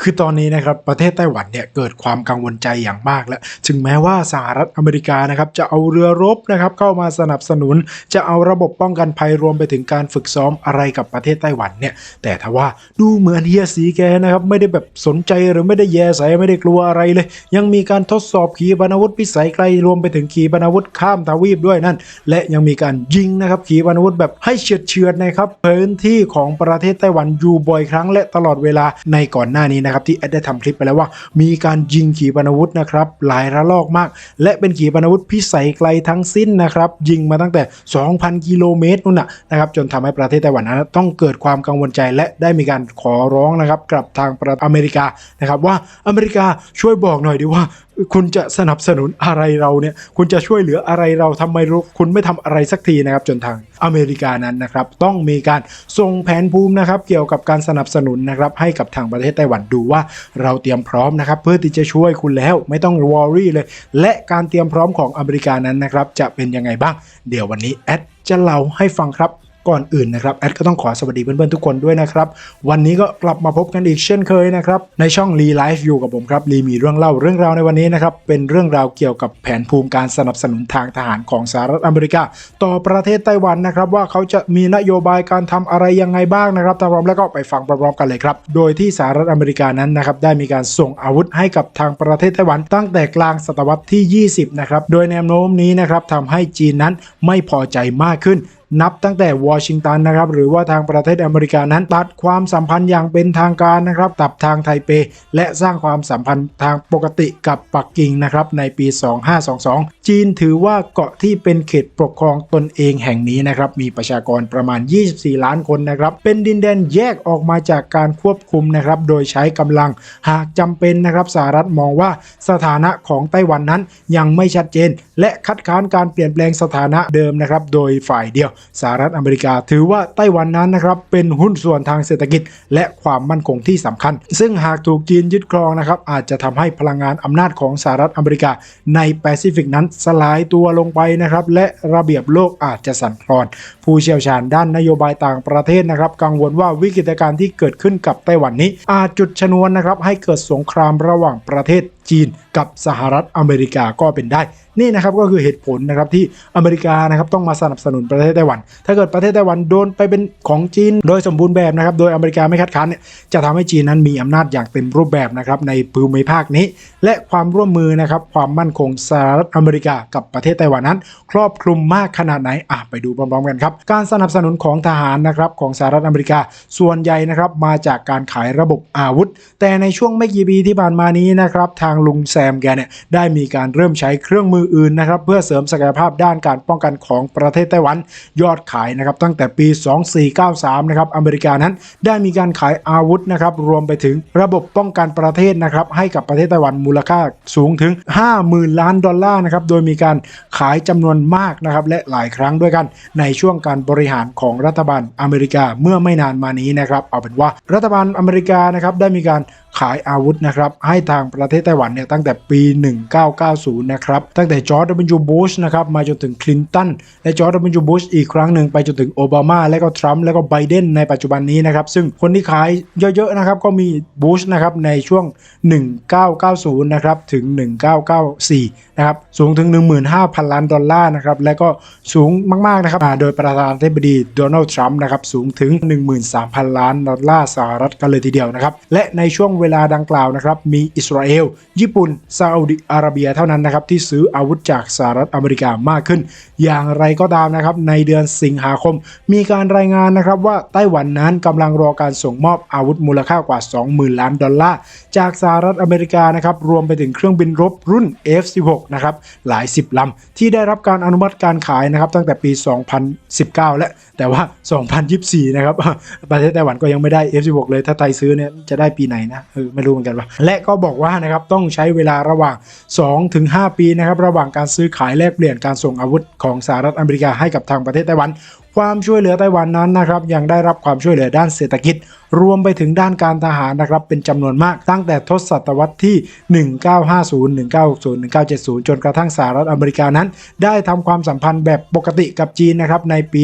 คือตอนนี้นะครับประเทศไต้หวันเนี่ยเกิดความกังวลใจอย่างมากแล้ว ถึงแม้ว่าสหรัฐอเมริกานะครับจะเอาเรือรบนะครับเข้ามาสนับสนุน จะเอาระบบป้องกันภัยรวมไปถึงการฝึกซ้อมอะไรกับประเทศไต้หวันเนี่ย แต่ถ้าว่าดูเหมือนเฮียสีแกนะครับไม่ได้แบบสนใจหรือไม่ได้แยใสไม่ได้กลัวอะไรเลย ยังมีการทดสอบขีปนาวุธพิสัยไกลรวมไปถึงขีปนาวุธข้ามทวีปด้วยนั่น และยังมีการยิงนะครับขีปนาวุธแบบให้เฉียดเฉือนนะครับพื้นที่ของประเทศไต้หวันอยู่บ่อยครั้งและตลอดเวลาในก่อนหน้านี้นะครับที่แอดได้ทำคลิปไปแล้วว่า มีการยิงขีปนาวุธนะครับหลายระลอกมาก และเป็นขีปนาวุธพิสัยไกลทั้งสิ้นนะครับยิงมาตั้งแต่ 2,000 กิโลเมตรนู่นนะนะครับจนทำให้ประเทศไต้หวันนั้นต้องเกิดความกังวลใจและได้มีการขอร้องนะครับกับทางประอเมริกานะครับว่าอเมริกาช่วยบอกหน่อยดิว่า คุณจะสนับสนุนอะไรเราเนี่ย คุณจะช่วยเหลืออะไรเราทำไมรคุณไม่ทำอะไรสักทีนะครับ จนทางอเมริกานั้นนะครับ ต้องมีการส่งแผนภูมินะครับ เกี่ยวกับการสนับสนุนนะครับ ให้กับทางประเทศไต้หวันดูว่าเราเตรียมพร้อมนะครับ เพื่อที่จะช่วยคุณแล้วไม่ต้องวอรี่เลย และการเตรียมพร้อมของอเมริกานั้นนะครับ จะเป็นยังไงบ้าง เดี๋ยววันนี้แอดจะเล่าให้ฟังครับ ก่อนอื่นนะครับแอดก็ต้องขอสวัสดีเพื่อนๆทุกคนด้วยนะครับวันนี้ก็กลับมาพบกันอีกเช่นเคยนะครับในช่องรีไลฟ์อยู่กับผมครับรีมีเรื่องเล่าเรื่องราวในวันนี้นะครับเป็นเรื่องราวเกี่ยวกับแผนภูมิการสนับสนุนทางทหารของสหรัฐอเมริกา ต่อประเทศไต้หวันนะครับว่าเขาจะมีนโยบายการทำอะไรยังไงบ้างนะครับถ้าพร้อมแล้วก็ไปฟังพร้อมๆกันเลยครับโดยที่สหรัฐอเมริกานั้นนะครับได้มีการส่งอาวุธให้กับทางประเทศไต้หวันตั้งแต่กลางศตวรรษที่ 20 นะครับโดยแนวโน้มนี้นะครับทำให้จีนนั้นไม่พอใจมากขึ้น นับตั้งแต่วอชิงตันนะครับหรือว่าทางประเทศอเมริกานั้นตัดความสัมพันธ์อย่างเป็นทางการนะครับตับทางไทเป และสร้างความสัมพันธ์ทางปกติกับปักกิ่งนะครับในปี 2522 จีนถือว่าเกาะที่เป็นเขตปกครองตนเองแห่งนี้นะครับมีประชากรประมาณ 24 ล้านคนนะครับเป็นดินแดนแยกออกมาจากการควบคุมนะครับโดยใช้กำลังหากจำเป็นนะครับสหรัฐมองว่าสถานะของไต้หวันนั้นยังไม่ชัดเจน และคัดค้านการเปลี่ยนแปลงสถานะเดิมนะครับโดยฝ่ายเดียวสหรัฐอเมริกา ถือว่าไต้หวันนั้นนะครับเป็นหุ้นส่วนทางเศรษฐกิจ และความมั่นคงที่สำคัญ ซึ่งหากถูกจีนยึดครองนะครับอาจจะทำให้พลังงานอำนาจของสหรัฐอเมริกา ในแปซิฟิกนั้นสลายตัวลงไปนะครับและระเบียบโลกอาจจะสั่นคลอน ผู้เชี่ยวชาญด้านนโยบายต่างประเทศนะครับกังวลว่าวิกฤตการณ์ที่เกิดขึ้นกับไต้หวันนี้ อาจจุดชนวนนะครับให้เกิดสงครามระหว่างประเทศ จีนกับสหรัฐอเมริกาก็เป็นได้ นี่นะครับก็คือเหตุผลนะครับที่อเมริกานะครับต้องมาสนับสนุนประเทศไต้หวัน ถ้าเกิดประเทศไต้หวันโดนไปเป็นของจีน โดยสมบูรณ์แบบนะครับโดยอเมริกาไม่คัดค้านเนี่ยจะทำให้จีนนั้นมีอำนาจอย่างเต็มรูปแบบนะครับในภูมิภาคนี้ และความร่วมมือนะครับความมั่นคงสหรัฐอเมริกากับประเทศไต้หวันนั้น ครอบคลุมมากขนาดไหนอะไปดูพร้อมๆกันครับการสนับสนุนของทหารนะครับของสหรัฐอเมริกาส่วนใหญ่นะครับมาจากการขายระบบอาวุธ แต่ในช่วงไม่กี่ปีที่ผ่านมานี้นะครับทางลุงแซมแกเนี่ยได้มีการเริ่มใช้เครื่องมืออื่นนะครับเพื่อเสริมศักยภาพด้านการป้องกันของประเทศไต้หวันยอดขายนะครับตั้งแต่ปี 2493 นะครับอเมริกานั้นได้มีการขายอาวุธนะครับรวมไปถึงระบบป้องกันประเทศนะครับให้กับประเทศไต้หวันมูลค่าสูงถึง 50,000 ล้านดอลลาร์นะครับโดยมีการขายจำนวนมากนะครับและหลายครั้งด้วยกันในช่วงการบริหารของรัฐบาลอเมริกาเมื่อไม่นานมานี้นะครับเอาเป็นว่ารัฐบาลอเมริกานะครับได้มีการขายอาวุธนะครับให้ทางประเทศไต้หวันเนี่ยตั้งแต่ปี 1990 นะครับ ตั้งแต่จอร์จ W. บุชนะครับมาจนถึงคลินตันและจอร์จ W. บุชอีกครั้งหนึ่งไปจนถึงโอบามา และก็ทรัมป์และก็ไบเดนในปัจจุบันนี้นะครับ ซึ่งคนที่ขายเยอะๆนะครับก็มีบูชนะครับในช่วง 1990 นะครับถึง 1994 นะครับสูงถึง 15,000 ล้านดอลลาร์นะครับและก็สูงมากๆนะครับโดยประธานาธิบดีโดนัลด์ทรัมป์นะครับสูงถึง 13,000 ล้านดอลลาร์สหรัฐกันเลยทีเดียวนะครับและในช่วงเวลาดังกล่าวนะครับมีอิสราเอล ญี่ปุ่นซาอุดิอาระเบียเท่านั้นนะครับที่ซื้ออาวุธจากสหรัฐอเมริกามากขึ้น อย่างไรก็ตามนะครับในเดือนสิงหาคม มีการรายงานนะครับว่าไต้หวันนั้นกำลังรอการส่งมอบอาวุธมูลค่ากว่า 20,000 ล้านดอลลาร์จากสหรัฐอเมริกานะครับรวมไปถึงเครื่องบินรบรุ่น F16 นะครับหลายสิบลำ ที่ได้รับการอนุมัติการขายนะครับตั้งแต่ปี 2019 และแต่ว่า 2024 นะครับประเทศไต้หวันก็ยังไม่ได้ F16 เลยถ้าไทยซื้อเนี่ยจะได้ปีไหนนะเออไม่รู้เหมือนกันว่าและก็บอกว่านะครับต้องใช้เวลาระหว่าง 2-5 ปีนะครับระหว่างการซื้อขายแลกเปลี่ยนการส่งอาวุธของสหรัฐอเมริกาให้กับทางประเทศไต้หวัน ความช่วยเหลือไต้หวันนั้นนะครับยังได้รับความช่วยเหลือด้านเศรษฐกิจ รวมไปถึงด้านการทหารนะครับเป็นจำนวนมากตั้งแต่ทศตวรรษที่ 1950 1960 1970 จนกระทั่งสหรัฐอเมริกานั้น ได้ทำความสัมพันธ์แบบปกติกับจีนนะครับในปี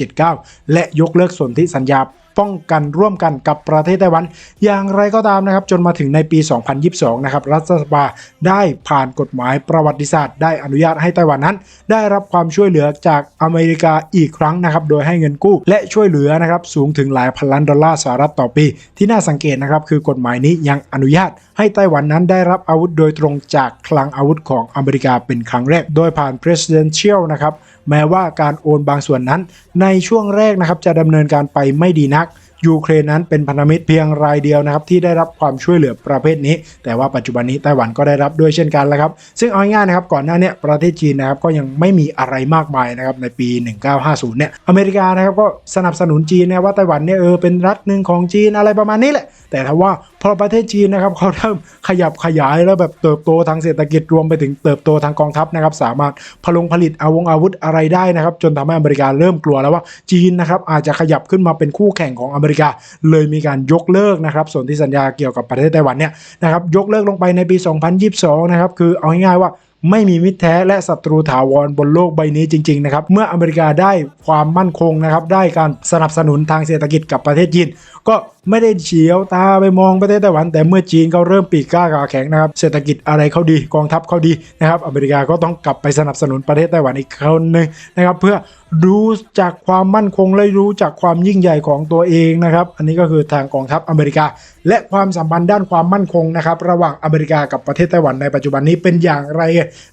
1979 และยกเลิกสนธิสัญญา ป้องกันร่วมกันกับประเทศไต้หวัน อย่างไรก็ตามนะครับ จนมาถึงในปี 2022 นะครับ รัฐสภาได้ผ่านกฎหมายประวัติศาสตร์ ได้อนุญาตให้ไต้หวันนั้น ได้รับความช่วยเหลือจากอเมริกาอีกครั้งนะครับ โดยให้เงินกู้ และช่วยเหลือนะครับสูงถึงหลายพันล้านดอลลาร์สหรัฐต่อปี ที่น่าสังเกตนะครับคือกฎหมายนี้ยังอนุญาต ให้ไต้หวันนั้นได้รับอาวุธโดยตรงจากคลังอาวุธของอเมริกาเป็นครั้งแรก โดยผ่าน presidential นะครับ แม้ว่าการโอนบางส่วนนั้น ในช่วงแรกนะครับจะดำเนินการไปไม่ดีนักยูเครนนั้นเป็นพันธมิตรเพียงรายเดียวนะครับที่ได้รับความช่วยเหลือประเภทนี้ แต่ว่าปัจจุบันนี้ไต้หวันก็ได้รับด้วยเช่นกันแล้วครับ ซึ่งเอาง่ายๆนะครับก่อนหน้านี้ประเทศจีนนะครับก็ยังไม่มีอะไรมากมายนะครับในปี 1950 เนี่ยอเมริกานะครับก็สนับสนุนจีนนะว่าไต้หวันเนี่ยเออเป็นรัฐหนึ่งของจีนอะไรประมาณนี้แหละ แต่ถ้าว่า พอประเทศจีนนะครับเขาเริ่มขยับขยายแล้วแบบเติบโตทางเศรษฐกิจรวมไปถึงเติบโตทางกองทัพนะครับ สามารถพลงผลิตอาวงอาวุธอะไรได้นะครับ จนทำให้อเมริกาเริ่มกลัวแล้วว่าจีนนะครับอาจจะขยับขึ้นมาเป็นคู่แข่งของอเมริกา เลยมีการยกเลิกนะครับส่วนที่สัญญาเกี่ยวกับประเทศไต้หวันเนี่ยนะครับยกเลิกลงไปในปี 2022 นะครับคือเอาง่ายๆว่าไม่มีมิตรแท้และศัตรูถาวรบนโลกใบนี้จริง ๆ นะครับ เมื่ออเมริกาได้ความมั่นคงนะครับ ได้การสนับสนุนทางเศรษฐกิจกับประเทศจีน ก็ไม่ได้เฉียวตาไปมองประเทศไต้หวัน แต่เมื่อจีนเขาเริ่มปีกกล้าขาแข็งนะครับเศรษฐกิจอะไรเขาดีกองทัพเขาดีนะครับ อเมริกาก็ต้องกลับไปสนับสนุนประเทศไต้หวันอีกครั้งหนึ่งนะครับ เพื่อรู้จากความมั่นคงและรู้จากความยิ่งใหญ่ของตัวเองนะครับ อันนี้ก็คือทางกองทัพอเมริกา และความสัมพันธ์ด้านความมั่นคงนะครับ ระหว่างอเมริกากับประเทศไต้หวันในปัจจุบันนี้เป็นอย่างไร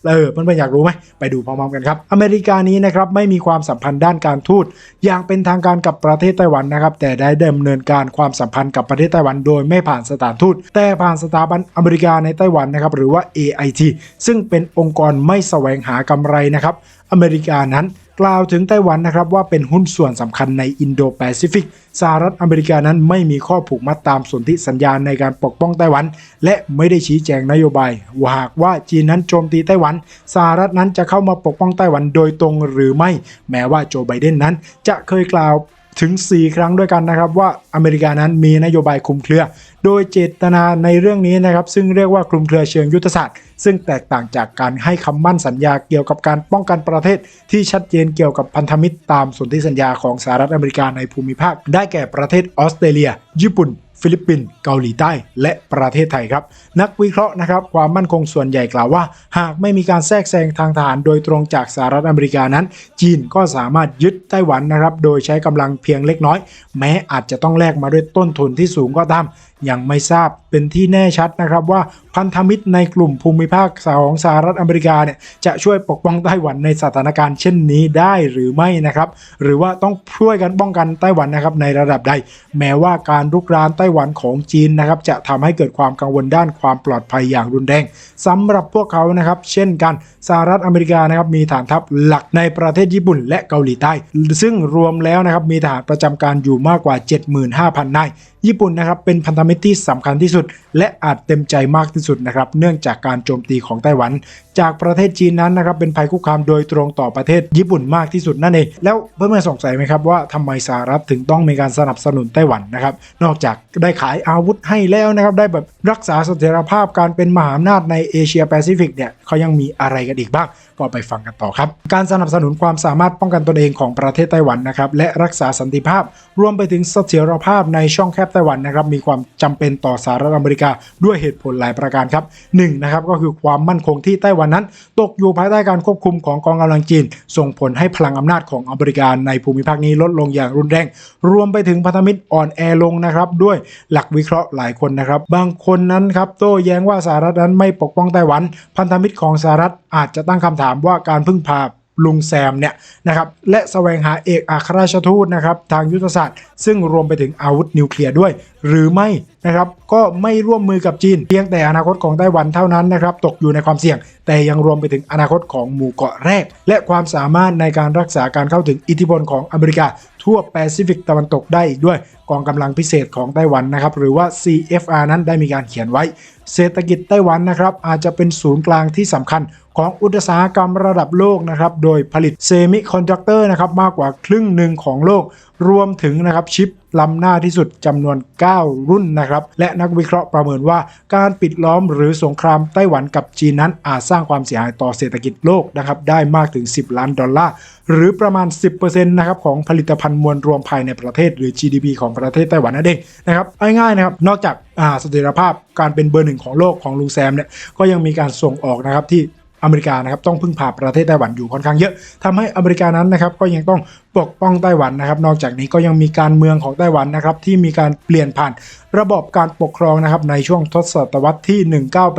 เออเพื่อนๆอยากรู้ไหมไปดูพร้อมๆกันครับ อเมริกานี้นะครับไม่มีความสัมพันธ์ด้านการทูตอย่างเป็นทางการกับประเทศไต้หวันนะครับ แต่ได้ดำเนินการความสัมพันธ์กับประเทศไต้หวัน โดยไม่ผ่านสถานทูตแต่ผ่านสถาบันอเมริกาในไต้หวันนะครับหรือว่า AIT ซึ่งเป็นองค์กรไม่แสวงหากำไรนะครับอเมริกานั้นกล่าวถึงไต้หวันนะครับว่าเป็นหุ้นส่วนสำคัญในอินโดแปซิฟิกสหรัฐอเมริกานั้นไม่มีข้อผูกมัดตามสนธิสัญญาในการปกป้องไต้หวัน และไม่ได้ชี้แจงนโยบายว่าหากว่าจีนนั้นโจมตีไต้หวันสหรัฐนั้นจะเข้ามาปกป้องไต้หวันโดยตรงหรือไม่ แม้ว่าโจไบเดนนั้นจะเคยกล่าว ถึง 4 ครั้งด้วยกันนะครับ ว่าอเมริกานั้นมีนโยบายคลุมเครือ โดยเจตนาในเรื่องนี้นะครับ ซึ่งเรียกว่าคลุมเครือเชิงยุทธศาสตร์ ซึ่งแตกต่างจากการให้คำมั่นสัญญาเกี่ยวกับการป้องกันประเทศ ที่ชัดเจนเกี่ยวกับพันธมิตรตามสนธิสัญญาของสหรัฐอเมริกาในภูมิภาค ได้แก่ประเทศออสเตรเลีย ญี่ปุ่น ฟิลิปปินส์เกาหลีใต้ และประเทศไทยครับ นักวิเคราะห์นะครับความมั่นคงส่วนใหญ่กล่าวว่า หากไม่มีการแทรกแซงทางทหารโดยตรงจากสหรัฐอเมริกานั้น จีนก็สามารถยึดไต้หวันนะครับโดยใช้กำลังเพียงเล็กน้อย แม้อาจจะต้องแลกมาด้วยต้นทุนที่สูงก็ตาม ยังไม่ทราบเป็นที่แน่ชัดนะครับว่าพันธมิตรในกลุ่มภูมิภาคของสหรัฐอเมริกาเนี่ยจะช่วยปกป้องไต้หวันในสถานการณ์เช่นนี้ได้หรือไม่นะครับ หรือว่าต้องช่วยกันป้องกันไต้หวันนะครับในระดับใด แม้ว่าการรุกรานไต้หวันของจีนนะครับจะทำให้เกิดความกังวลด้านความปลอดภัยอย่างรุนแรงสำหรับพวกเขานะครับ เช่นกันสหรัฐอเมริกานะครับมีฐานทัพหลักในประเทศญี่ปุ่นและเกาหลีใต้ ซึ่งรวมแล้วนะครับมีทหารประจำการอยู่มากกว่า 75,000นายญี่ปุ่นนะครับเป็นพันธมิตรที่สำคัญที่สุด และอาจเต็มใจมากที่สุดนะครับ เนื่องจากการโจมตีของไต้หวันจากประเทศจีนนั้นนะครับเป็นภัยคุกคามโดยตรงต่อประเทศญี่ปุ่นมากที่สุดนั่นเองแล้วเพื่อนๆสงสัยไหมครับว่าทำไมสหรัฐถึงต้องมีการสนับสนุนไต้หวันนะครับนอกจากได้ขายอาวุธให้แล้วนะครับได้แบบรักษาเสถียรภาพการเป็นมหาอำนาจในเอเชียแปซิฟิกเนี่ยเขายังมีอะไรกันอีกบ้าง ก็ไปฟังกันต่อครับ การสนับสนุนความสามารถป้องกันตนเองของประเทศไต้หวันนะครับและรักษาสันติภาพ รวมไปถึงเสถียรภาพในช่องแคบไต้หวันนะครับมีความจำเป็นต่อสหรัฐอเมริกาด้วยเหตุผลหลายประการครับหนึ่งนะครับก็คือความมั่นคงที่ไต้หวันวันนั้น ตกอยู่ภายใต้การควบคุมของกองกำลังจีน ส่งผลให้พลังอำนาจของอเมริกาในภูมิภาคนี้ลดลงอย่างรุนแรง รวมไปถึงพันธมิตรอ่อนแอลงนะครับด้วยหลักวิเคราะห์หลายคนนะครับ บางคนนั้นครับโต้แย้งว่าสหรัฐนั้นไม่ปกป้องไต้หวัน พันธมิตรของสหรัฐอาจจะตั้งคำถามว่าการพึ่งพา ลุงแซมเนี่ยนะครับและแสวงหาเอกอัครราชทูตนะครับทางยุทธศาสตร์ ซึ่งรวมไปถึงอาวุธนิวเคลียร์ด้วย หรือไม่นะครับก็ไม่ร่วมมือกับจีน เพียงแต่อนาคตของไต้หวันเท่านั้นนะครับตกอยู่ในความเสี่ยง แต่ยังรวมไปถึงอนาคตของหมู่เกาะแรก และความสามารถในการรักษาการเข้าถึงอิทธิพลของอเมริกา ทั่วแปซิฟิกตะวันตกได้อีกด้วย กองกำลังพิเศษของไต้หวันนะครับหรือว่า CFR นั้นได้มีการเขียนไว้ เศรษฐกิจไต้หวันนะครับอาจจะเป็นศูนย์กลางที่สำคัญ ของอุตสาหกรรมระดับโลกนะครับ โดยผลิตเซมิคอนดักเตอร์นะครับมากกว่าครึ่งหนึ่งของโลก รวมถึงนะครับชิปล้ำหน้าที่สุดจำนวน 9 รุ่นนะครับ และนักวิเคราะห์ประเมินว่าการปิดล้อมหรือสงครามไต้หวันกับจีนนั้นอาจสร้างความเสียหายต่อเศรษฐกิจโลกนะครับ ได้มากถึง 10 ล้านดอลลาร์ หรือประมาณ 10%นะครับของผลิตภัณฑ์มวลรวมภายในประเทศ หรือ GDP ของประเทศไต้หวันนั่นเองนะครับเอาง่ายๆนะครับ นอกจากอ่าเสถียรภาพการเป็นเบอร์หนึ่งของโลกของลุงแซมเนี่ยก็ยังมีการส่งออกนะครับที่ อเมริกานะครับต้องพึ่งพาประเทศไต้หวันอยู่ค่อนข้างเยอะทำให้อเมริกานั้นนะครับก็ยังต้องปกป้องไต้หวันนะครับ นอกจากนี้ก็ยังมีการเมืองของไต้หวันนะครับที่มีการเปลี่ยนผ่านระบบการปกครองนะครับในช่วงทศตวรรษที่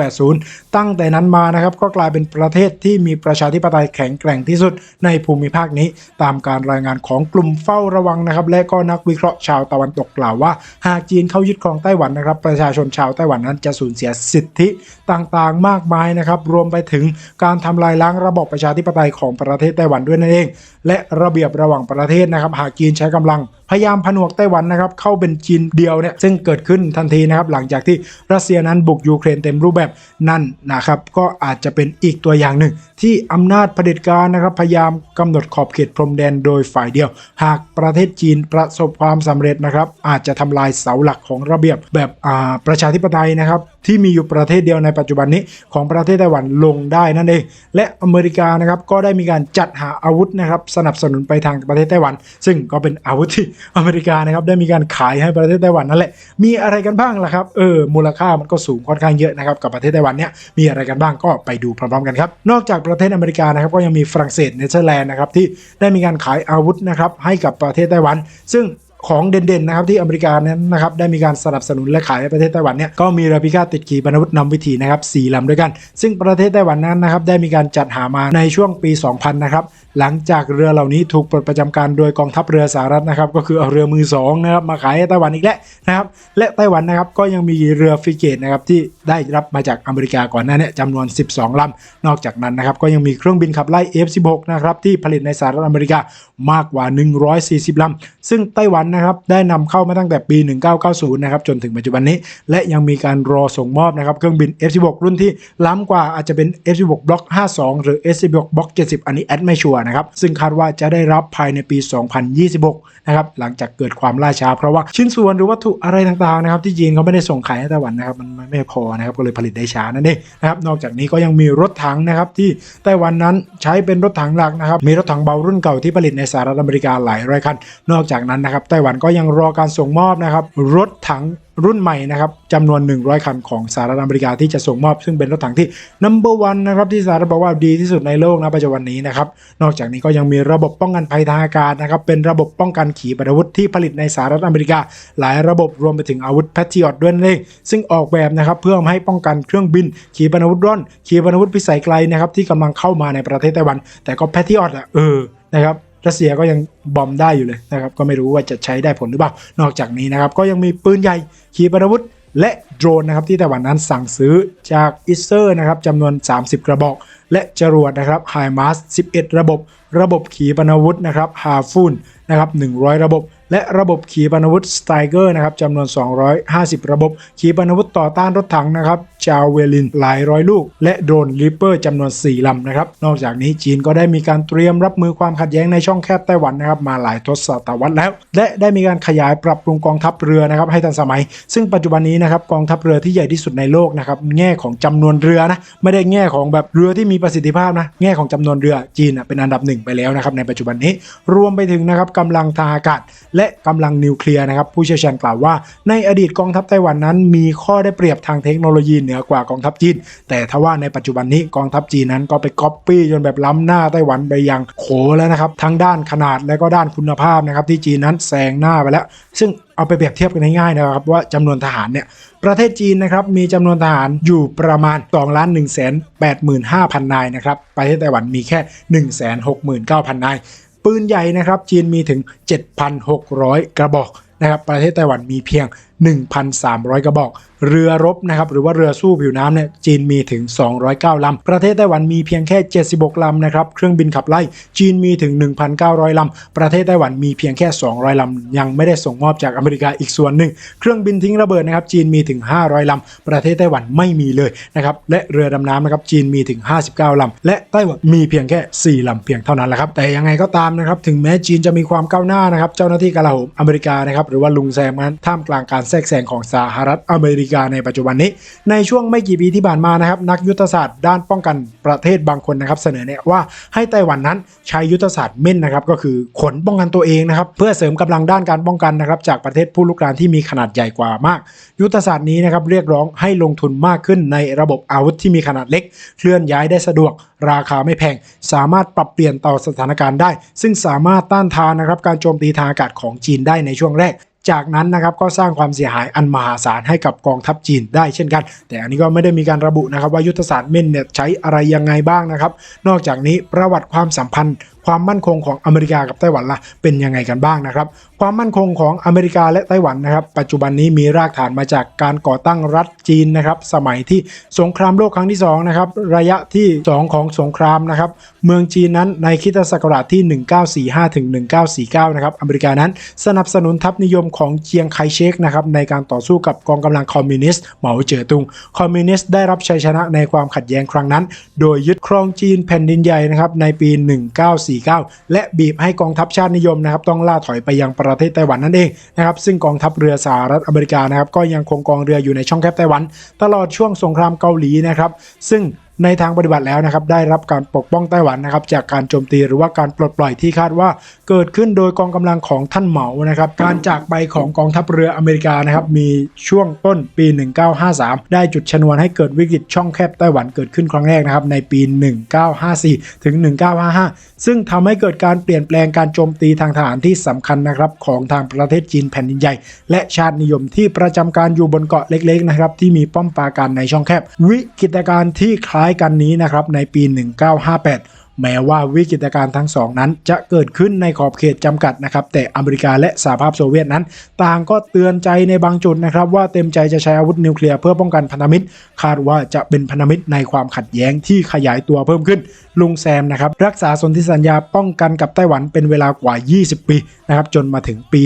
1980 ตั้งแต่นั้นมานะครับก็กลายเป็นประเทศที่มีประชาธิปไตยแข็งแกร่งที่สุดในภูมิภาคนี้ ตามการรายงานของกลุ่มเฝ้าระวังนะครับและก็นักวิเคราะห์ชาวตะวันตกกล่าวว่า หากจีนเข้ายึดครองไต้หวันนะครับ ประชาชนชาวไต้หวันนั้นจะสูญเสียสิทธิต่างๆ มากมายนะครับรวมไปถึง การทำลายล้างระบบประชาธิปไตยของประเทศไต้หวันด้วยนั่นเอง และระเบียบระหว่างประเทศนะครับหากจีนใช้กำลัง พยายามผนวกไต้หวันนะครับเข้าเป็นจีนเดียวเนี่ยซึ่งเกิดขึ้นทันทีนะครับหลังจากที่รัสเซียนั้นบุกยูเครนเต็มรูปแบบนั่นนะครับก็อาจจะเป็นอีกตัวอย่างหนึ่ง ที่อำนาจเผด็จการนะครับพยายามกำหนดขอบเขตพรมแดนโดยฝ่ายเดียว หากประเทศจีนประสบความสำเร็จนะครับอาจจะทำลายเสาหลักของระเบียบแบบอาประชาธิปไตยนะครับที่มีอยู่ประเทศเดียวในปัจจุบันนี้ของประเทศไต้หวันลงได้นั่นเองและอเมริกานะครับก็ได้มีการจัดหาอาวุธนะครับสนับสนุนไปทางประเทศไต้หวัน ซึ่งก็เป็นอาวุธที่อเมริกานะครับได้มีการขายให้ประเทศไต้หวันนั่นแหละมีอะไรกันบ้างล่ะครับเออมูลค่ามันก็สูงค่อนข้างเยอะนะครับกับประเทศไต้หวันเนี่ยมีอะไรกันบ้างก็ไปดูพร้อมๆกันครับนอกจากประเทศอเมริกานะครับก็ยังมีฝรั่งเศสเนเธอร์แลนด์นะครับที่ได้มีการขายอาวุธนะครับให้กับประเทศไต้หวัน ซึ่งของเด่นๆนะครับที่อเมริกานั้นนะครับได้มีการสนับสนุนและขายให้ประเทศไต้หวันเนี่ยก็มีเรือพิฆาตติดขีปนาวุธนำวิถีนะครับสี่ลำด้วยกัน ซึ่งประเทศไต้หวันนั้นนะครับได้มีการจัดหามาในช่วงปี 2000 นะครับ หลังจากเรือเหล่านี้ถูกปลดประจำการโดยกองทัพเรือสหรัฐนะครับ ก็คือเอาเรือมือสองนะครับมาขายไต้หวันอีกแล้วนะครับ และไต้หวันนะครับก็ยังมีเรือฟริเกตนะครับที่ได้รับมาจากอเมริกาก่อนหน้านี้จำนวน 12 ลำ นอกจากนั้นนะครับก็ยังมีเครื่องบินขับไล่ F16 นะครับที่ผลิตในสหรัฐอเมริกามากกว่า 140 ลำ ซึ่งไต้หวันนะครับได้นำเข้ามาตั้งแต่ปี 1990 นะครับจนถึงปัจจุบันนี้ และยังมีการรอส่งมอบนะครับเครื่องบิน F16 รุ่นที่ล้ำกว่าอาจจะเป็น F16 Block 52 หรือ F16 Block 70 อันนี้แอดไม่ชัวร์นะครับซึ่งคาดว่าจะได้รับภายในปี 2026 นะครับหลังจากเกิดความล่าช้า เพราะว่าชิ้นส่วนหรือวัตถุอะไรต่างๆนะครับที่จีนเขาไม่ได้ส่งขายให้ไต้หวันนะครับมันไม่พอนะครับก็เลยผลิตได้ช้านั่นเองนะครับนอกจากนี้ก็ยังมีรถถังนะครับที่ไต้หวันนั้นใช้เป็นรถถังหลักนะครับมีรถถังเบารุ่นเก่าที่ผลิตในสหรัฐอเมริกาหลายร้อยคันนอกจากนั้นนะครับไต้หวันก็ยังรอการส่งมอบนะครับรถถังรุ่นใหม่นะครับจำนวน 100 คันของสหรัฐอเมริกาที่จะส่งมอบ ซึ่งเป็นรถถังที่ number one นะครับที่สหรัฐบอกว่าดีที่สุดในโลกนะปัจจุบันนี้นะครับ นอกจากนี้ก็ยังมีระบบป้องกันภัยทางอากาศนะครับ เป็นระบบป้องกันขีปนาวุธที่ผลิตในสหรัฐอเมริกา หลายระบบรวมไปถึงอาวุธแพทริอตด้วยนั่นเองซึ่งออกแบบนะครับเพื่อให้ป้องกันเครื่องบิน ขีปนาวุธร่อน ขีปนาวุธพิสัยไกลนะครับที่กำลังเข้ามาในประเทศไต้หวัน แต่ก็แพทริอตอะเออนะครับ รัสเซียก็ยังบอมได้อยู่เลยนะครับ ก็ไม่รู้ว่าจะใช้ได้ผลหรือเปล่า นอกจากนี้นะครับ ก็ยังมีปืนใหญ่ขีปนาวุธ และโดรนนะครับที่ไต้หวันนั้นสั่งซื้อจากอิสเซอร์นะครับจำนวน 30 กระบอก และจรวดนะครับไฮมาส11 ระบบ ระบบขีปนาวุธนะครับฮาฟูนนะครับ100 ระบบ และระบบขีปนาวุธสไตเกอร์นะครับจำนวน 250 ระบบ ขีปนาวุธต่อต้านรถถังนะครับ จาวเวลินหลายร้อยลูก และโดรนริปเปอร์จำนวน 4ลำนะครับ นอกจากนี้จีนก็ได้มีการเตรียมรับมือความขัดแย้งในช่องแคบไต้หวันนะครับมาหลายทศตวรรษแล้ว และได้มีการขยายปรับปรุงกองทัพเรือนะครับให้ทันสมัย ซึ่งปัจจุบันนี้นะครับกองทัพเรือที่ใหญ่ที่สุดในโลกนะครับแง่ของจำนวนเรือนะไม่ได้แง่ของแบบเรือที่มีประสิทธิภาพนะแง่ของจำนวนเรือจีนเป็นอันดับหนึ่งไปแล้วนะครับในปัจจุบันนี้รวมไปถึงนะครับกำลังทางอากาศ และกำลังนิวเคลียร์นะครับผู้เชี่ยวชาญกล่าวว่า ในอดีตกองทัพไต้หวันนั้น มีข้อได้เปรียบทางเทคโนโลยีเหนือกว่ากองทัพจีน แต่ทว่าในปัจจุบันนี้กองทัพจีนนั้นก็ไปก๊อปปี้จนแบบล้ำหน้าไต้หวันไปอย่างโขแล้วนะครับทั้งด้านขนาดและก็ด้านคุณภาพนะครับที่จีนนั้นแซงหน้าไปแล้ว ซึ่งเอาไปเปรียบเทียบกันง่ายๆนะครับว่าจำนวนทหารเนี่ยประเทศจีนนะครับมีจำนวนทหารอยู่ประมาณ2ล้าน1 8 5 0 0 0นายนะครับประเทศไต้หวันมีแค่1 6 9 0 0 0นายปืนใหญ่นะครับจีนมีถึง 7,600 กระบอกนะครับประเทศไต้หวันมีเพียง 1,300 กระบอก เรือรบนะครับหรือว่าเรือสู้ผิวน้ำเนี่ยจีนมีถึง 209 ลำ ประเทศไต้หวันมีเพียงแค่ 76 ลำนะครับเครื่องบินขับไล่จีนมีถึง 1,900 ลำ ประเทศไต้หวันมีเพียงแค่ 200 ลำ ยังไม่ได้ส่งมอบจากอเมริกาอีกส่วนหนึ่ง เครื่องบินทิ้งระเบิดนะครับจีนมีถึง 500 ลำ ประเทศไต้หวันไม่มีเลยนะครับและเรือดำน้ำนะครับจีนมีถึง 59 ลำ และไต้หวันมีเพียงแค่ 4 ลำเพียงเท่านั้นแหละครับแต่ยังไงก็ตามนะครับถึงแม้จีนจะมีความก้าวหน้านะครับเจ้าหน้าที่กลาโหมอเมริกานะครับหรือว่าลุงแซมนั้นท่ามกลางการแทรกแซงของสหรัฐอเมริกาในปัจจุบันนี้ ในช่วงไม่กี่ปีที่ผ่านมานะครับ นักยุทธศาสตร์ด้านป้องกันประเทศบางคนนะครับ เสนอเนี่ยว่าให้ไต้หวันนั้นใช้ยุทธศาสตร์เม่นนะครับ ก็คือขนป้องกันตัวเองนะครับ เพื่อเสริมกำลังด้านการป้องกันนะครับ จากประเทศผู้ลุกรานที่มีขนาดใหญ่กว่ามาก ยุทธศาสตร์นี้นะครับเรียกร้องให้ลงทุนมากขึ้นในระบบอาวุธที่มีขนาดเล็ก เคลื่อนย้ายได้สะดวก ราคาไม่แพง สามารถปรับเปลี่ยนต่อสถานการณ์ได้ ซึ่งสามารถต้านทานนะครับการโจมตีทางอากาศของจีนได้ในช่วงแรก จากนั้นนะครับก็สร้างความเสียหายอันมหาศาลให้กับกองทัพจีนได้เช่นกัน แต่อันนี้ก็ไม่ได้มีการระบุนะครับว่ายุทธศาสตร์เม่นเนี่ยใช้อะไรยังไงบ้างนะครับ นอกจากนี้ประวัติความสัมพันธ์ ความมั่นคงของอเมริกากับไต้หวันล่ะเป็นยังไงกันบ้างนะครับ ความมั่นคงของอเมริกาและไต้หวันนะครับ ปัจจุบันนี้มีรากฐานมาจากการก่อตั้งรัฐจีนนะครับ สมัยที่สงครามโลกครั้งที่2นะครับระยะที่ 2 ของสงครามนะครับ เมืองจีนนั้นในคริสตศักราชที่ 1945ถึง1949นะครับอเมริกานั้นสนับสนุนทัพนิยมของเจียงไคเชกนะครับในการต่อสู้กับกองกำลังคอมมิวนิสต์เหมาเจ๋อตุง คอมมิวนิสต์ได้รับชัยชนะในความขัดแย้งครั้งนั้น โดยยึดครองจีนแผ่นดินใหญ่นะครับในปี49 และบีบให้กองทัพชาตินิยมนะครับต้องล่าถอยไปยังประเทศไต้หวันนั่นเองนะครับซึ่งกองทัพเรือสหรัฐอเมริกานะครับก็ยังคงกองเรืออยู่ในช่องแคบไต้หวัน ตลอดช่วงสงครามเกาหลีนะครับซึ่ง ในทางปฏิบัติแล้วนะครับได้รับการปกป้องไต้หวันนะครับจากการโจมตีหรือว่าการปลดปล่อยที่คาดว่าเกิดขึ้นโดยกองกำลังของท่านเหมานะครับการจากไปของกองทัพเรืออเมริกานะครับมีช่วงต้นปี 1953 ได้จุดชนวนให้เกิดวิกฤตช่องแคบไต้หวันเกิดขึ้นครั้งแรกนะครับในปี 1954 ถึง 1955 ซึ่งทำให้เกิดการเปลี่ยนแปลงการโจมตีทางทหารที่สำคัญนะครับของทางประเทศจีนแผ่นดินใหญ่ และชาตินิยมที่ประจำการอยู่บนเกาะเล็กๆนะครับที่มีป้อมปราการในช่องแคบ วิกฤตการณ์ที่คล้ายกันนี้นะครับในปี 1958 แม้ว่าวิกฤตการณ์ทั้งสองนั้น จะเกิดขึ้นในขอบเขตจำกัดนะครับ แต่อเมริกาและสหภาพโซเวียตนั้น ต่างก็เตือนใจในบางจุดนะครับ ว่าเต็มใจจะใช้อาวุธนิวเคลียร์เพื่อป้องกันพันธมิตร คาดว่าจะเป็นพันธมิตรในความขัดแย้งที่ขยายตัวเพิ่มขึ้น ลุงแซมนะครับรักษาสนธิสัญญาป้องกันกับไต้หวันเป็นเวลากว่า 20 ปีนะครับจนมาถึงปี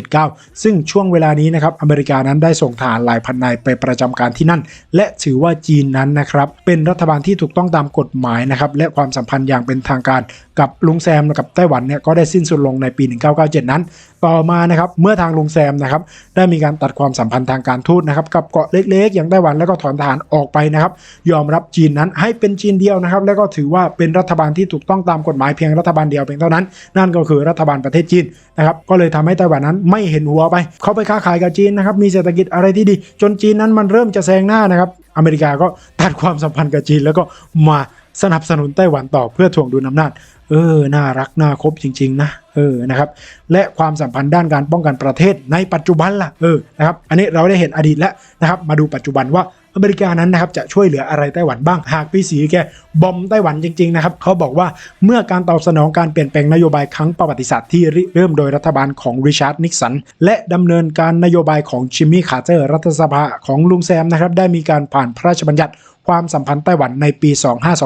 1979 ซึ่งช่วงเวลานี้นะครับอเมริกานั้นได้ส่งทหารหลายพันนายไปประจำการที่นั่น และถือว่าจีนนั้นนะครับเป็นรัฐบาลที่ถูกต้องตามกฎหมายนะครับและความสัมพันธ์อย่างเป็นทางการกับลุงแซมกับไต้หวันเนี่ยก็ได้สิ้นสุดลงในปี 1997 นั้น ต่อมานะครับเมื่อทางลุงแซมนะครับได้มีการตัดความสัมพันธ์ทางการทูตนะครับกับเกาะเล็กๆ อย่างไต้หวันแล้วก็ถอนทหารออกไปนะครับยอมรับจีนนั้นให้เป็นจีนเดียวนะครับแล้วก็ถือว่าเป็นรัฐบาลที่ถูกต้องตามกฎหมายเพียงรัฐบาลเดียวเพียงเท่านั้น นั่นก็คือรัฐบาลประเทศจีนนะครับก็เลยทำให้ไต้หวันนั้นไม่เห็นหัวไป เขาไปค้าขายกับจีนนะครับมีเศรษฐกิจอะไรที่ดี จนจีนนั้นมันเริ่มจะแซงหน้านะครับอเมริกาก็ตัดความสัมพันธ์กับจีนแล้วก็มา สนับสนุนไต้หวันต่อเพื่อถ่วงดุลอำนาจ เออ น่ารัก น่าคบจริง ๆ นะ เออ นะครับ และความสัมพันธ์ด้านการป้องกันประเทศในปัจจุบันล่ะ เออ นะครับ อันนี้เราได้เห็นอดีตแล้วนะครับ มาดูปัจจุบันว่าอเมริกานั้นนะครับจะช่วยเหลืออะไรไต้หวันบ้าง หากพี่สีแกบอมไต้หวันจริงๆนะครับเขาบอกว่าเมื่อการตอบสนองการเปลี่ยนแปลงนโยบายครั้งประวัติศาสตร์ที่เริ่มโดยรัฐบาลของริชาร์ดนิกสันและดำเนินการนโยบายของจิมมี่คาร์เตอร์รัฐสภาของลุงแซมนะครับได้มีการผ่านพระราชบัญญัติ ความสัมพันธ์ไต้หวันในปี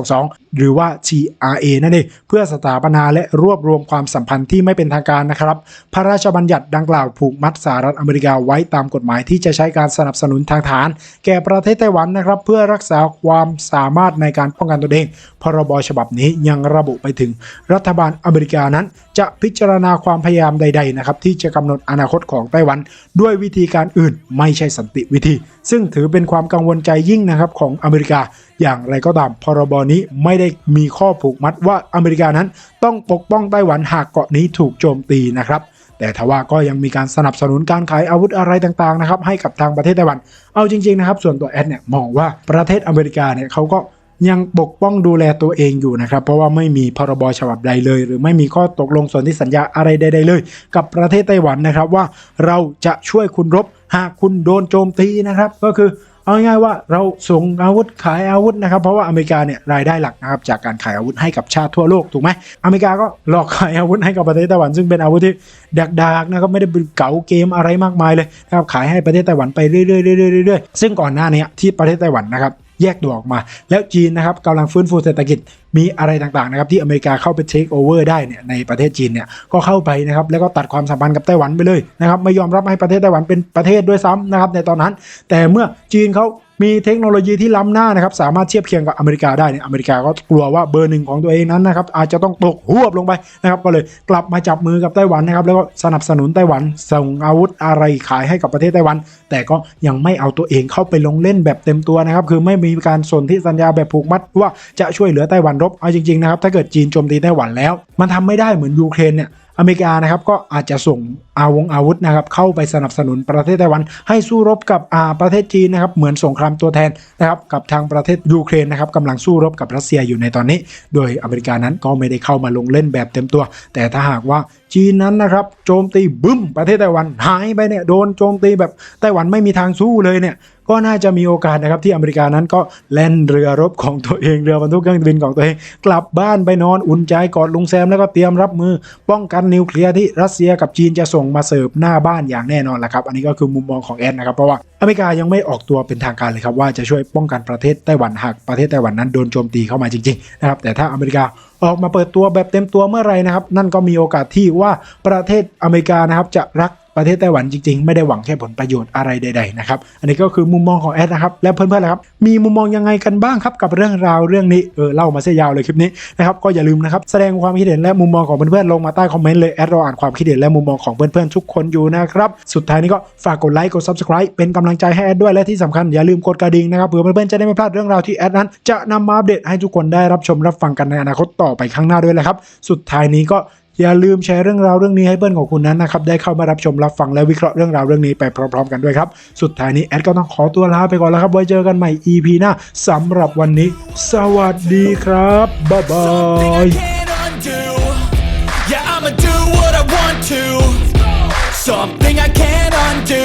2522 หรือว่า TRA นั่นเองเพื่อสถาปนาและรวบรวมความสัมพันธ์ที่ไม่เป็นทางการนะครับ พระราชบัญญัติดังกล่าวผูกมัดสหรัฐอเมริกาไว้ตามกฎหมายที่จะใช้การสนับสนุนทางฐาน แก่ประเทศไต้หวันนะครับ เพื่อรักษาความสามารถในการป้องกันตนเอง พรบฉบับนี้ยังระบุไปถึงรัฐบาลอเมริกานั้น จะพิจารณาความพยายามใด ๆ นะครับ ที่จะกำหนดอนาคตของไต้หวัน ด้วยวิธีการอื่นไม่ใช่สันติวิธีซึ่งถือเป็นความกังวลใจยิ่งนะครับของอเมริกาอย่างไรก็ตามพรบนี้ไม่ได้มีข้อผูกมัดว่าอเมริกานั้นต้องปกป้องไต้หวันหากเกาะนี้ถูกโจมตีนะครับแต่ทว่าก็ยังมีการสนับสนุนการขายอาวุธอะไรต่างๆนะครับให้กับทางประเทศไต้หวัน เอาจริงๆนะครับส่วนตัวแอดเนี่ยมองว่าประเทศอเมริกาเนี่ยเขาก็ยังปกป้องดูแลตัวเองอยู่นะครับ เพราะว่าไม่มีพรบฉบับใดเลย หรือไม่มีข้อตกลงสนธิสัญญาอะไรใดๆเลย กับประเทศไต้หวันนะครับว่าเราจะช่วยคุณรบ หากคุณโดนโจมตีนะครับ ก็คือเอาง่ายว่าเราส่งอาวุธขายอาวุธนะครับ เพราะว่าอเมริกาเนี่ยรายได้หลักนะครับจากการขายอาวุธให้กับชาติทั่วโลกถูกไหมอเมริกาก็หลอกขายอาวุธให้กับประเทศไต้หวัน ซึ่งเป็นอาวุธที่ดักๆนะครับไม่ได้เป็นเก๋าเกมอะไรมากมายเลยนะครับขายให้ประเทศไต้หวันไปเรื่อยๆเรื่อยๆเรื่อยๆซึ่งก่อนหน้านี้ที่ประเทศไต้หวันนะครับแยกตัวออกมา แล้วจีนนะครับกำลังฟื้นฟูเศรษฐกิจ มีอะไรต่างๆนะครับที่อเมริกาเข้าไปเทคโอเวอร์ได้เนี่ยในประเทศจีนเนี่ยก็เข้าไปนะครับแล้วก็ตัดความสัมพันธ์กับไต้หวันไปเลยนะครับไม่ยอมรับให้ประเทศไต้หวันเป็นประเทศด้วยซ้ำนะครับในตอนนั้น แต่เมื่อจีนเขามีเทคโนโลยีที่ล้ำหน้านะครับสามารถเทียบเคียงกับอเมริกาได้เนี่ยอเมริกาก็กลัวว่าเบอร์หนึ่งของตัวเองนั้นนะครับอาจจะต้องตกหวบลงไปนะครับก็เลยกลับมาจับมือกับไต้หวันนะครับแล้วก็สนับสนุนไต้หวันส่งอาวุธอะไรขายให้กับประเทศไต้หวัน แต่ก็ยังไม่เอาตัวเองเข้าไปลงเล่นแบบเต็มตัวนะครับคือไม่มีการสนธิสัญญาแบบผูกมัดว่าจะช่วยเหลือไต้หวันรบเอาจริงๆนะครับถ้าเกิดจีนโจมตีไต้หวันแล้ว มันทำไม่ได้เหมือนยูเครนเนี่ยอเมริกานะครับก็อาจจะส่งอาวงอาวุธนะครับเข้าไปสนับสนุนประเทศไต้หวัน ให้สู้รบกับอาประเทศจีนนะครับเหมือนสงครามตัวแทนนะครับกับทางประเทศยูเครนนะครับกำลังสู้รบกับรัสเซียอยู่ในตอนนี้ โดยอเมริกานั้นก็ไม่ได้เข้ามาลงเล่นแบบเต็มตัว แต่ถ้าหากว่าจีนนั้นนะครับโจมตีบึ้มประเทศไต้หวันหายไปเนี่ยโดนโจมตีแบบไต้หวันไม่มีทางสู้เลยเนี่ยก็น่าจะมีโอกาสนะครับที่อเมริกานั้นก็แล่นเรือรบของตัวเองเรือบรรทุกเครื่องบินของตัวเอง กลับบ้านไปนอนอุ่นใจกอดลุงแซมแล้วก็เตรียมรับมือป้องกันนิวเคลียร์ที่รัสเซียกับจีนจะส่งมาเสิร์ฟหน้าบ้านอย่างแน่นอนแหละครับ อันนี้ก็คือมุมมองของแอนนะครับ เพราะว่าอเมริกายังไม่ออกตัวเป็นทางการเลยครับว่าจะช่วยป้องกันประเทศไต้หวันหากประเทศไต้หวันนั้นโดนโจมตีเข้ามาจริงๆนะครับแต่ถ้าอเมริกาออกมาเปิดตัวแบบเต็มตัวเมื่อไหรนะครับ นั่นก็มีโอกาสที่ว่าประเทศอเมริกานะครับจะรัก ประเทศไต้หวันจริงๆ ไม่ได้หวังแค่ผลประโยชน์อะไรใด ๆ นะครับ อันนี้ก็คือมุมมองของแอดนะครับแล้วเพื่อนๆละครับมีมุมมองยังไงกันบ้างครับกับเรื่องราวเรื่องนี้เออเล่ามาเสียยาวเลยคลิปนี้นะครับก็อย่าลืมนะครับแสดงความคิดเห็นและมุมมองของเพื่อนๆลงมาใต้คอมเมนต์เลยแอดรออ่านความคิดเห็นและมุมมองของเพื่อนๆทุกคนอยู่นะครับสุดท้ายนี้ก็ฝากกดไลค์กด subscribe เป็นกำลังใจให้แอดด้วยและที่สำคัญอย่าลืมกดกระดิ่งนะครับเพื่อเพื่อนๆจะได้ไม่พลาดเรื่องราวที่แอดนั้น จะนำมาอัปเดตให้ทุกคนได้รับชมรับฟังกันในอนาคตต่อไปข้างหน้าด้วยแหละครับสุดท้ายนี้ก็ อย่าลืมแชร์เรื่องราวเรื่องนี้ให้เพื่อนของคุณนั้นนะครับได้เข้ามารับชมรับฟังและวิเคราะห์เรื่องราวเรื่องนี้ไปพร้อมๆ กันด้วยครับ สุดท้ายนี้แอดก็ต้องขอตัวลาไปก่อนแล้วครับ ไว้เจอกันใหม่ EP หน้าสำหรับวันนี้ สวัสดีครับบ๊ายบา Something I ย can't undo. Yeah, I'ma do what I want to. Something I can't undo.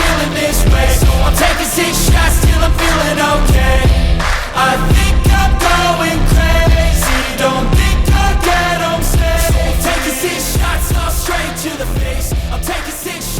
feeling this way. So I'm taking six shots till I'm feeling okay. I think I'm going crazy. Don't think I get home safe. So I'm taking six shots, all straight to the face. I'm taking six